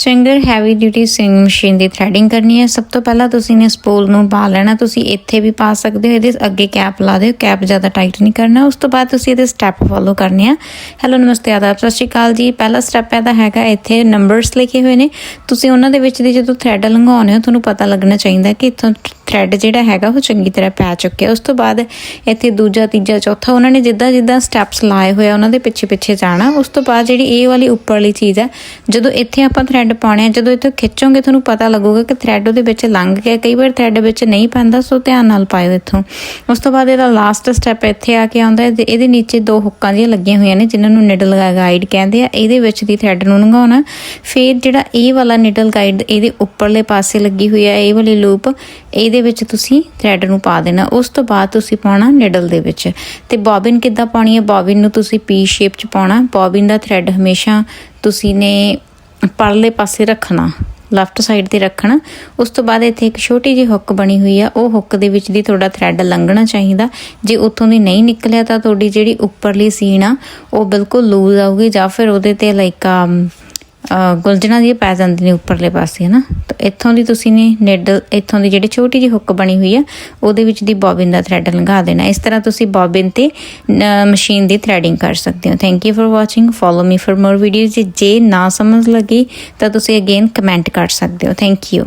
Singer heavy duty sewing machine ਦੀ threading ਕਰਨੀ ਹੈ। ਸਭ ਤੋਂ ਪਹਿਲਾਂ ਤੁਸੀਂ ਨੇ ਸਪੂਲ ਨੂੰ ਪਾ ਲੈਣਾ। ਤੁਸੀਂ ਇੱਥੇ ਵੀ ਪਾ ਸਕਦੇ ਹੋ। ਇਹਦੇ ਅੱਗੇ ਕੈਪ ਲਾ ਦਿਓ। ਕੈਪ ਜ਼ਿਆਦਾ ਟਾਈਟ ਨਹੀਂ ਕਰਨਾ। ਉਸ ਤੋਂ ਬਾਅਦ ਤੁਸੀਂ ਇਹਦੇ ਸਟੈਪ ਫੋਲੋ ਕਰਨੇ ਆ। ਹੈਲੋ ਨਮਸਤੇ, ਆਦਾਬ, ਸਤਿ ਸ਼੍ਰੀ ਅਕਾਲ ਜੀ। ਪਹਿਲਾ ਸਟੈਪ ਇਹਦਾ ਹੈਗਾ ਇੱਥੇ ਨੰਬਰਸ ਲਿਖੇ ਹੋਏ ਨੇ। ਤੁਸੀਂ ਉਹਨਾਂ ਦੇ ਵਿੱਚ ਦੀ ਜਦੋਂ ਥ੍ਰੈਡ ਲੰਘਾਉਣੇ ਹੋ, ਤੁਹਾਨੂੰ ਪਤਾ ਲੱਗਣਾ ਚਾਹੀਦਾ ਕਿ ਇੱਥੋਂ ਥ੍ਰੈਡ ਜਿਹੜਾ ਹੈਗਾ, ਉਹ ਚੰਗੀ ਤਰ੍ਹਾਂ ਪੈ ਚੁੱਕਿਆ। ਉਸ ਤੋਂ ਬਾਅਦ ਇੱਥੇ ਦੂਜਾ, ਤੀਜਾ, ਚੌਥਾ, ਉਹਨਾਂ ਨੇ ਜਿੱਦਾਂ ਜਿੱਦਾਂ ਸਟੈਪਸ ਲਾਏ ਹੋਏ ਆ, ਉਹਨਾਂ ਦੇ ਪਿੱਛੇ ਪਿੱਛੇ ਜਾਣਾ। ਉਸ ਤੋਂ ਬਾਅਦ ਜਿਹੜੀ ਇਹ ਵਾਲੀ ਉੱਪਰਲੀ ਚੀਜ਼ ਹੈ ਜਦੋਂ ਇੱਥੇ ਆਪਾਂ ਥ੍ਰੈਡ ਪਾਉਣੇ ਆ, ਜਦੋਂ ਇੱਥੋਂ ਖਿੱਚੋਗੇ, ਤੁਹਾਨੂੰ ਪਤਾ ਲੱਗੂਗਾ ਕਿ ਥ੍ਰੈਡ ਉਹਦੇ ਵਿੱਚ ਲੰਘ ਗਿਆ। ਕਈ ਵਾਰ ਥ੍ਰੈਡ ਵਿੱਚ ਨਹੀਂ ਪੈਂਦਾ, ਸੋ ਧਿਆਨ ਨਾਲ ਪਾਇਓ ਇੱਥੋਂ। ਉਸ ਤੋਂ ਬਾਅਦ ਇਹਦਾ ਲਾਸਟ ਸਟੈਪ ਇੱਥੇ ਆ ਕੇ ਆਉਂਦਾ ਹੈ, ਇਹਦੇ ਨੀਚੇ ਦੋ ਹੁੱਕਾਂ ਜਿਹੀਆਂ ਲੱਗੀਆਂ ਹੋਈਆਂ ਨੇ, ਜਿਨ੍ਹਾਂ ਨੂੰ ਨਿਡਲ ਗਾਈਡ ਕਹਿੰਦੇ ਆ। ਇਹਦੇ ਵਿੱਚ ਦੀ ਥ੍ਰੈਡ ਨੂੰ ਲੰਘਾਉਣਾ। ਫਿਰ ਜਿਹੜਾ ਇਹ ਵਾਲਾ ਨਿਡਲ ਗਾਈਡ ਇਹਦੇ ਉੱਪਰਲੇ ਪਾਸੇ ਲੱਗੀ ਹੋਈ ਹੈ ਇਹ ਵਾਲੀ ਲੂਪ ਇਹਦੇ ਵਿੱਚ ਤੁਸੀਂ ਥ੍ਰੈਡ ਨੂੰ ਪਾ ਦੇਣਾ। ਉਸ ਤੋਂ ਬਾਅਦ ਤੁਸੀਂ ਪਾਉਣਾ ਨਿਡਲ ਦੇ ਵਿੱਚ। ਤੇ ਬੋਬਿਨ ਕਿੱਦਾਂ ਪਾਉਣੀ ਹੈ ਬੋਬਿਨ ਨੂੰ ਤੁਸੀਂ ਪੀ ਸ਼ੇਪ ਚ ਪਾਉਣਾ। ਬੋਬਿਨ ਦਾ ਥ੍ਰੈਡ ਹਮੇਸ਼ਾ ਤੁਸੀਂ ਨੇ ਪਰਲੇ ਪਾਸੇ ਰੱਖਣਾ ਲੈਫਟ ਸਾਈਡ ਤੇ ਰੱਖਣਾ। ਉਸ ਤੋਂ ਬਾਅਦ ਇੱਥੇ ਇੱਕ ਛੋਟੀ ਜਿਹੀ ਹੁੱਕ ਬਣੀ ਹੋਈ ਆ। ਉਹ ਹੁੱਕ ਦੇ ਵਿੱਚ ਦੀ ਤੁਹਾਡਾ ਥ੍ਰੈਡ ਲੰਘਣਾ ਚਾਹੀਦਾ। ਜੇ ਉੱਥੋਂ ਦੀ ਨਹੀਂ ਨਿਕਲਿਆ ਤਾਂ ਤੁਹਾਡੀ ਜਿਹੜੀ ਉੱਪਰਲੀ ਸੀਨ ਆ, ਉਹ ਬਿਲਕੁਲ ਲੂਜ਼ ਆਊਗੀ ਜਾਂ ਫਿਰ ਉਹਦੇ ਤੇ ਲਾਈਕ ਗੁਲਜਣਾ ਦੀ ਪੈ ਜਾਂਦੀ ਨੇ ਉੱਪਰਲੇ ਪਾਸੇ, ਹਨਾ? ਤਾਂ ਇੱਥੋਂ ਦੀ ਤੁਸੀਂ ਨੇ ਨਿਡਲ ਇੱਥੋਂ ਦੀ ਜਿਹੜੀ ਛੋਟੀ ਜਿਹੀ ਹੁੱਕ ਬਣੀ ਹੋਈ ਆ, ਉਹਦੇ ਵਿੱਚ ਦੀ ਬੋਬਿਨ ਦਾ ਥ੍ਰੈਡ ਲੰਘਾ ਦੇਣਾ। ਇਸ ਤਰ੍ਹਾਂ ਤੁਸੀਂ ਬੋਬਿਨ ਤੇ ਮਸ਼ੀਨ ਦੀ ਥ੍ਰੈਡਿੰਗ ਕਰ ਸਕਦੇ ਹੋ। Thank you for watching follow me for more videos ਜੇ ਨਾ ਸਮਝ ਲੱਗੀ, ਤਾਂ ਤੁਸੀਂ ਅਗੇਨ ਕਮੈਂਟ ਕਰ ਸਕਦੇ ਹੋ। Thank you